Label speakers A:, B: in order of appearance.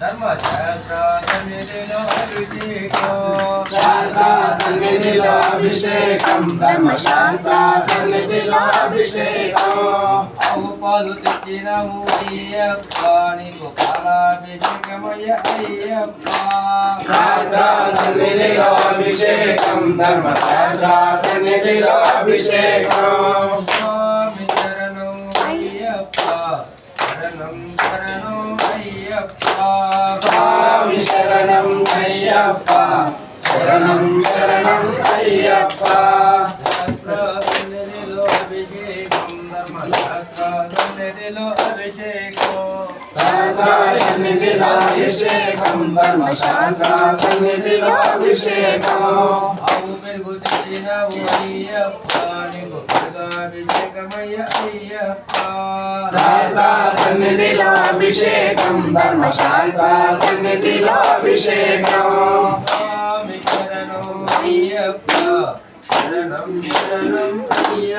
A: ధర్మశాస్త్ర సన్నిధిలో అభిషేకం
B: శాస్త్ర సన్నిధిలో అభిషేకం ధర్మశాస్త్ర సన్నిధిలో అభిషేకం
A: ఆవు పాలు తెచ్చినాము అయ్యప్ప నీకు పాలాభిషేకమయ్య అయ్యప్ప
B: శాస్త్ర సన్నిధిలో అభిషేకం. ధర్మశాస్త్ర సన్నిధిలో అభిషేకం
A: స్వామి శరణం అయ్యప్ప. శరణం శరణం అయ్యప్ప
B: స్వామి శరణం అయ్యప్ప శరణం శరణం అయ్యప్ప
A: శాస్త్ర సన్నిధిలో అభిషేకం ధర్మశాస్త్ర సన్నిధిలో అభిషేకం.
B: సన్నిధిలో అభిషేకం ధర్మశాస్త్ర సన్నిధిలో అభిషేకం
A: ఆవు పెరుగు తెచ్చినావు అయ్యప్ప నీకు పెరుగాభిషేకమయ్య అయ్యప్ప
B: సన్నిధిలో అభిషేకం ధర్మశాస్త్ర సన్నిధిలో అభిషేకం
A: శరణం అయ్యప్ప శరణం శరణం అయ్యప్ప